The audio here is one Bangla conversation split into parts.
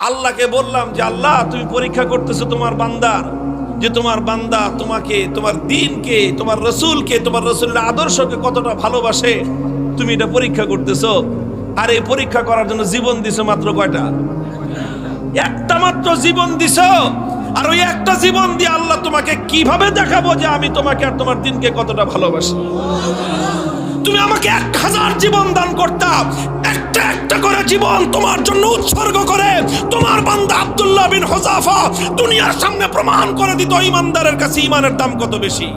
আল্লাহকে বললাম যে, আল্লাহ, তুমি পরীক্ষা করতেছো তোমার বান্দার, যে তোমার বান্দা তোমাকে, তোমার দিনকে, তোমার রসুলকে, তোমার রসুলের আদর্শকে কতটা ভালোবাসে, তুমি এটা পরীক্ষা করতেছো। আর এই পরীক্ষা করার জন্য জীবন দিছো মাত্র কয়টা? একটা মাত্র জীবন দিছ। আর ওই একটা জীবন দিয়ে আল্লাহ তোমাকে কীভাবে দেখাবো যে আমি তোমাকে আর তোমার দিনকে কতটা ভালোবাসি? তুমি আমাকে এক হাজার জীবন দান করতাম একটা একটা করে জীবন তোমার জন্য উৎসর্গ করে। তোমার বান্দা আব্দুল্লাহ বিন হোজাফা দুনিয়ার সামনে প্রমাণ করে দিত ইমানদারের কাছে ইমানের দাম কত বেশি।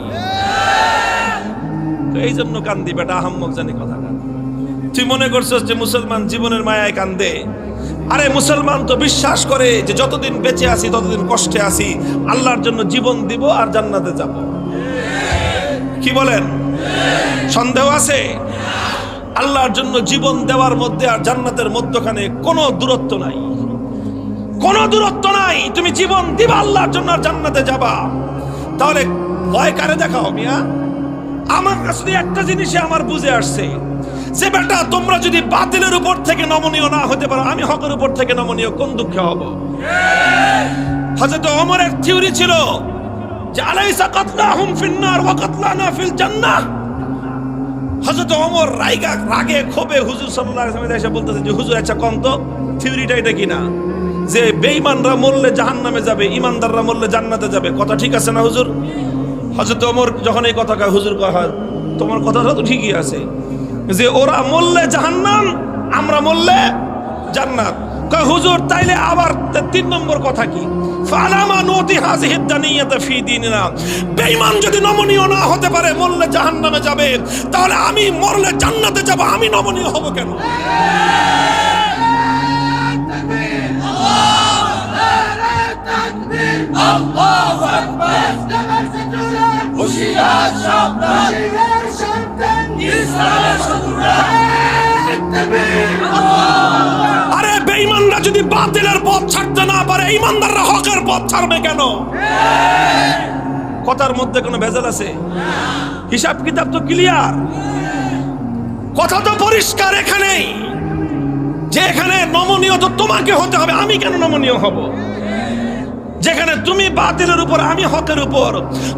এই জন্য কান্দি বেটা, আহম্মক জানি কথাটা তুই মনে করছিস যে মুসলমান জীবনের মায়ায় কান্দে? আরে মুসলমান তো বিশ্বাস করে যে যতদিন বেঁচে আছি, ততদিন কষ্টে আছি, আল্লাহর জন্য জীবন দিব আর জান্নাতে যাব। কি বলেন? সন্দেহ আছে? আল্লাহর জন্য জীবন দেওয়ার মধ্যে আর জান্নাতের মধ্যখানে কোনো দূরত্ব নাই। কোনো দূরত্ব নাই। তুমি জীবন দিবা আল্লাহর জন্য আর জান্নাতে যাবা। তাহলে ভয় কারে দেখাও মিয়া? আমার কাছে একটা জিনিসে আমার বুঝে আসছে। যে বেটা, তোমরা যদি বাতিলের উপর থেকে নমনীয় না হতে পারো, আমি হকের উপর থেকে নমনীয়, কোন দুঃখে হব? হযরত ওমরের থিওরি ছিল ফিন্নার ফিল হুজুর বলতেছে যে, হুজুর আচ্ছা কোন তো এটা কিনা? যে, বেঈমানরা মরলে জাহান্নামে যাবে ইমানদাররা জান্নাতে যাবে। কথা ঠিক আছে না, হুজুর? ওমর যখন এই কথা হুজুর হয়, তোমার কথাটা তো ঠিকই আছে। যে, ওরা মরলে জাহান্নাম, আমরা মরলে জান্নাত। হুজুর তাইলে আবার তিন নম্বর কথা কি বেঈমান যদি নমনীয় না হতে পারে জাহান্নামে যাবে তাহলে আমি জান্নাতে আমি নমনীয় হব কেন বেঈমানরা যদি বাতিলের পথ ছাড়তে না পারে, ইমানদাররা হকের পথ ছাড়বে কেন? কথার মধ্যে কোনো ভেজাল আছে? হিসাব কিতাব তো ক্লিয়ার কথা তো পরিষ্কার এখানেই। যে এখানে নমনীয় তো তোমাকে হতে হবে, আমি কেন নমনীয় হব? যেখানে তুমি বাতিলের উপর, আমি হকের উপর।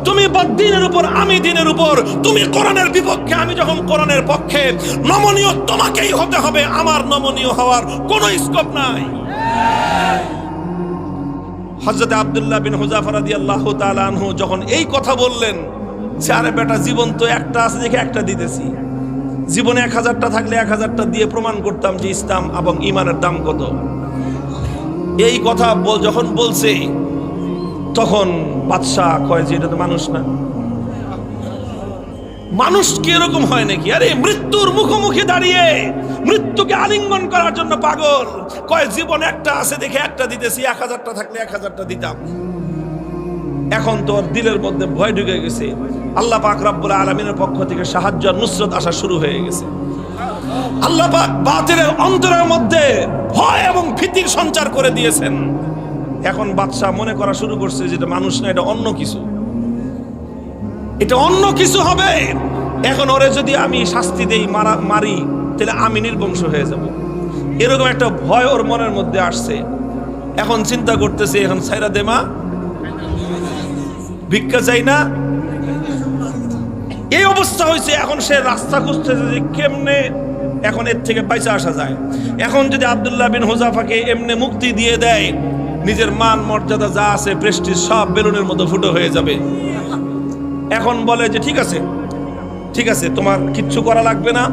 তুমি বদ্দিনের উপর, আমি দিনের উপর। তুমি কোরআনের বিপক্ষে, আমি যখন কোরআনের পক্ষে, নমনীয় তোমাকেই হতে হবে। আমার নমনীয় হওয়ার কোনো স্কোপ নাই। হজরত আব্দুল্লাহ বিন হুজাফা রাদিয়াল্লাহু তাআলা আনহু যখন এই কথা বললেন, যে আরে বেটা, জীবন তো একটা আছে, দেখে একটা দিতেছি। জীবনে এক হাজারটা থাকলে এক হাজারটা দিয়ে প্রমাণ করতাম যে ইসলাম এবং ইমানের দাম কত। এই কথা যখন বলছে তখন বাদশাহ কয় যে, এটা তো মানুষ না। মানুষ কি এরকম হয় নাকি? আরে, মৃত্যুর মুখোমুখি দাঁড়িয়ে মৃত্যুকে আলিঙ্গন করার জন্য পাগল। কয়, জীবন একটা আছে দেখে একটা দিতেছি, এক হাজারটা থাকলে এক হাজারটা দিতাম। এখন তোর দিলের মধ্যে ভয় ঢুকে গেছে। আল্লাহ পাক রব্বুল আলমিনের পক্ষ থেকে সাহায্য আর নুসরত আসা শুরু হয়ে গেছে। আল্লাহ পাক বাতিলের অন্তরের মধ্যে ভয় এবং ভীতির সঞ্চার করে দিয়েছেন। এখন বাদশাহ মনে করা শুরু করছে যেটা মানুষ না, এটা অন্য কিছু। এটা অন্য কিছু হবে। এখন ওরে যদি আমি শাস্তি দেই, মারা, মারি, তাহলে আমি নির্বংশ হয়ে যাব। এরকম একটা ভয় ওর মনের মধ্যে আসছে। এখন চিন্তা করতেছে, এখন সাইরা দেমা ভিক্ষা চাই না। এই অবস্থা হয়েছে, এখন সে রাস্তা খুঁজতেছে যে কেমনে এখন এর থেকে পয়সা আসা যায়। এখন যদি আব্দুল্লাহ বিন হোজাফাকে এমনি মুক্তি দিয়ে দেয় নিজের মান, মর্যাদা যা আছে প্রেস্টিজ সব বেলুনের মতো ফুটো হয়ে যাবে। এখন বলে যে, ঠিক আছে ঠিক আছে, তোমার কিচ্ছু করা লাগবে না,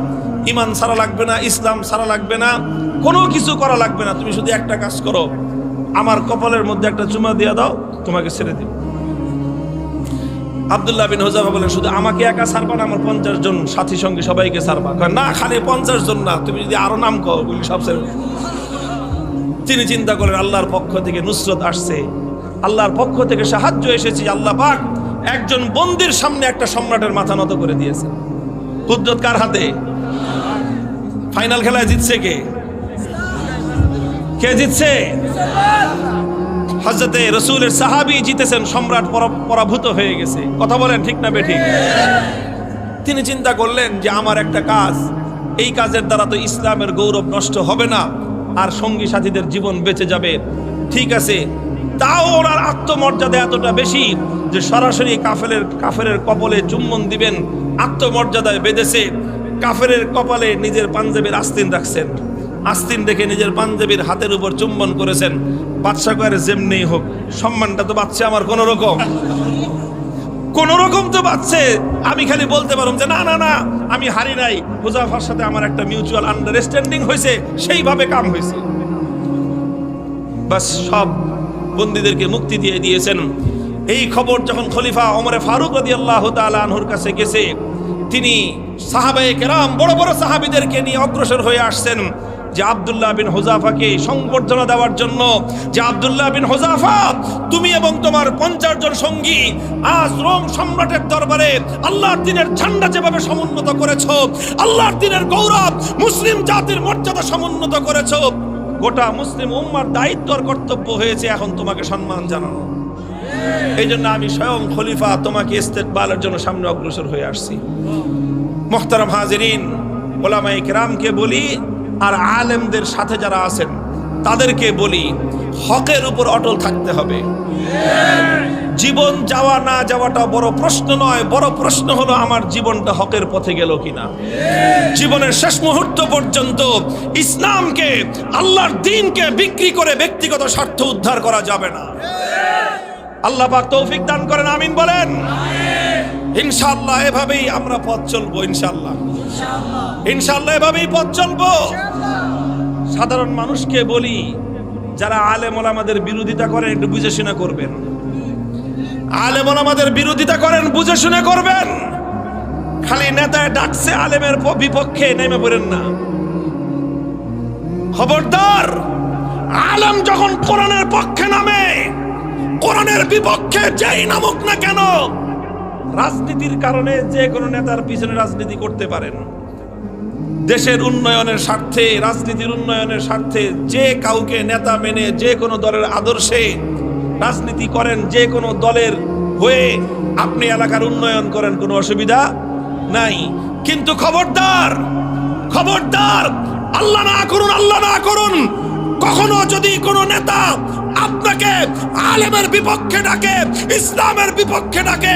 ইমান সারা লাগবে না, ইসলাম সারা লাগবে না, কোনো কিছু করা লাগবে না, তুমি শুধু একটা কাজ করো, আমার কপালের মধ্যে একটা চুমা দিয়ে দাও, তোমাকে ছেড়ে দিই আব্দুল্লাহ বিন হোজাফা বলেন, শুধু আমাকে একা ছাড়বা না, আমার পঞ্চাশ জন সাথী সঙ্গে সবাইকে ছাড়বা। না, খালি পঞ্চাশ জন না, তুমি যদি আরও নাম কও বলি সব ছেড়ে। তিনি চিন্তা করেন আল্লাহর পক্ষ থেকে নুসরত আসছে। আল্লাহর পক্ষ থেকে সাহায্য এসেছে, আল্লাহ পাক একজন বন্দির সামনে একটা সম্রাটের মাথা নত করে দিয়েছে কুদরত কার হাতে? ফাইনাল খেলায় জিতছে কে? কে জিতছে? হজরতে রসুলের সাহাবি জিতেছেন, সম্রাট পরা- পরাভূত হয়ে গেছে। কথা বলেন ঠিক না বেঠিক? তিনি চিন্তা করলেন যে আমার একটা কাজ, এই কাজের দ্বারা তো ইসলামের গৌরব নষ্ট হবে না। আর সঙ্গী সাথীদের জীবন বেঁচে যাবে। ঠিক আছে? তাও ওনার আত্মমর্যাদা এতটা বেশি যে সরাসরি কাফেলের কাফেরের কপলে চুম্বন দিবেন, আত্মমর্যাদায় বেঁধেছে। কাফেরের কপালে নিজের পাঞ্জাবির আস্তিন রাখছেন। আস্তিন দেখে নিজের পাঞ্জাবির হাতের উপর চুম্বন করেছেন। বাদশা কয়ের যেমনি হোক, সম্মানটা তো বাচ্চা আমার কোনো রকম কোন রকম তো পাচ্ছে আমি খালি বলতে পারলাম যে না না না, আমি হারি নাই। হুজাফার সাথে আমার একটা মিউচুয়াল আন্ডারস্ট্যান্ডিং হয়েছে সেইভাবে কাম হয়েছে বাস সব বন্দীদেরকে মুক্তি দিয়ে দিয়েছেন। এই খবর যখন খলিফা ওমরে ফারুক রদি আল্লাহ আনহুর কাছে গেছে, তিনি সাহাবায়ে কেরাম বড় বড় সাহাবিদেরকে নিয়ে অগ্রসর হয়ে আসছেন। যে আবদুল্লাহ বিন হোজাফাকে সংবর্ধনা দেওয়ার জন্য, যে আব্দুল্লাহ বিন হোজাফা, তুমি এবং তোমার পঞ্চাশ জন সঙ্গী আজ রোম সম্রাটের দরবারে আল্লাহর দিনের ঝান্ডা যেভাবে সমুন্নত করেছ, আল্লাহর দিনের গৌরব মুসলিম জাতির মর্যাদা সমুন্নত করেছ, গোটা মুসলিম উম্মার দায়িত্ব আর কর্তব্য হয়েছে এখন তোমাকে সম্মান জানানো। এই জন্য আমি স্বয়ং খলিফা তোমাকে ইস্তেকবালের জন্য সামনে অগ্রসর হয়ে আসছি। মোহতারাম হাজিরিন ওলামাই কেরামকে বলি আর আলেমদের সাথে যারা আছেন, তাদেরকে বলি, হকের উপর অটল থাকতে হবে। জীবন যাওয়া না যাওয়াটা বড় প্রশ্ন নয়, বড় প্রশ্ন হলো আমার জীবনটা হকের পথে গেল কিনা। জীবনের শেষ মুহূর্ত পর্যন্ত ইসলামকে, আল্লাহর দিনকে বিক্রি করে ব্যক্তিগত স্বার্থ উদ্ধার করা যাবে না। আল্লাহ পাক তৌফিক দান করেন, আমিন বলেন। ইনশাআল্লাহ, এভাবেই আমরা পথ চলবো, ইনশাআল্লাহ। ইনশাআল্লাহ। এভাবেই পথ চলবো। সাধারণ মানুষকে বলি যারা আলেম ওলামাদের বিরোধিতা করেন একটু বুঝে শুনে করবেন। আলেম আমাদের বিরোধিতা করেন বুঝে শুনে করবেন। খালি নেতায় ডাকছে আলেমের বিপক্ষে নেমে পড়েন না। খবরদার আলেম যখন কোরআনের পক্ষে নামে কোরআনের বিপক্ষে যেই নামুক না কেন রাজনীতির কারণে যে কোনো নেতার পিছনে রাজনীতি করতে পারেন। দেশের উন্নয়নের স্বার্থে, রাজনীতির উন্নয়নের স্বার্থে যে কাউকে নেতা মেনে যে কোনো দলের আদর্শে রাজনীতি করেন, যে কোনো দলের হয়ে আপনি এলাকার উন্নয়ন করেন, কোনো অসুবিধা নাই। কিন্তু খবরদার খবরদার, আল্লাহ না করুন, আল্লাহ না করুন, কখনো যদি কোনো নেতা আপনাকে আলেমের বিপক্ষে ডাকে, ইসলামের বিপক্ষে ডাকে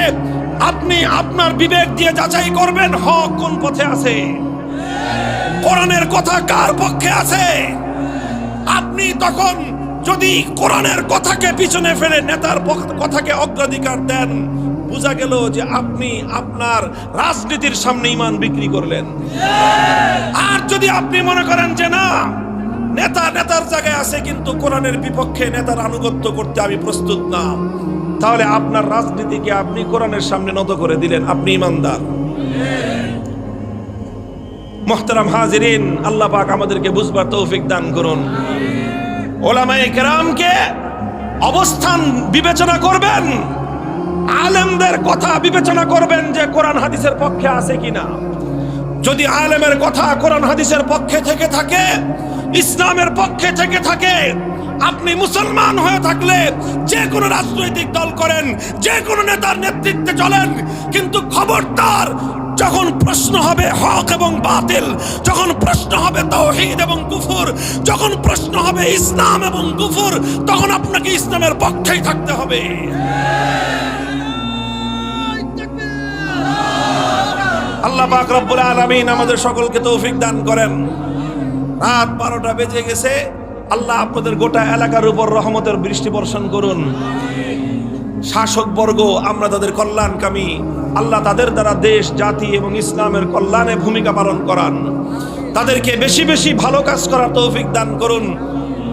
আপনি আপনার বিবেক দিয়ে যাচাই করবেন হক কোন পথে আছে। কোরআনের কথা কার পক্ষে আছে? আপনি তখন যদি কোরআনের কথাকে পিছনে ফেলে নেতার কথাকে অগ্রাধিকার দেন, বোঝা গেল যে আপনি আপনার রাজনীতির সামনে ইমান বিক্রি করলেন। আর যদি আপনি মনে করেন যে না, নেতা নেতার জায়গায় আছে, কিন্তু কোরআনের বিপক্ষে নেতার আনুগত্য করতে আমি প্রস্তুত না তাহলে আপনার রাজনীতিকে আপনি কোরআনের সামনে নত করে দিলেন। আপনি ইমানদার। মোহতারাম হাজিরিন, আল্লাহ পাক আমাদেরকে বুঝবার তৌফিক দান করুন। ওলামায়ে অবস্থান বিবেচনা করবেন। আলেমদের কথা বিবেচনা করবেন যে কোরআন হাদিসের পক্ষে আছে কিনা। যদি আলেমের কথা কোরআন হাদিসের পক্ষে থেকে থাকে, ইসলামের পক্ষে থেকে থাকে, আপনি মুসলমান হয়ে থাকলে যে কোনো রাজনৈতিক দল করেন, যে কোনো নেতার নেতৃত্বে চলেন, কিন্তু খবরদার যখন প্রশ্ন হবে হক এবং বাতিল, যখন প্রশ্ন হবে তৌহিদ এবং কুফর, যখন প্রশ্ন হবে ইসলাম এবং কুফর, তখন আপনাকে ইসলামের পক্ষেই থাকতে হবে। আল্লাহ পাক রব্বুল আলামিন আমাদের সকলকে তৌফিক দান করেন। রাত বারোটা বেজে গেছে। আল্লাহ আপনাদের গোটা এলাকার উপর রহমতের বৃষ্টি বর্ষণ করুন। শাসক বর্গ, আমরা তাদের কল্যাণকামী। আল্লাহ তাদের দ্বারা দেশ, জাতি এবং ইসলামের কল্যাণে ভূমিকা পালন করান। তাদেরকে বেশি বেশি ভালো কাজ করার তৌফিক দান করুন।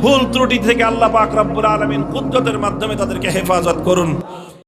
ভুল ত্রুটি থেকে আল্লাহ পাক রব্বুল আলামিন কুদরতের মাধ্যমে তাদেরকে হেফাজত করুন।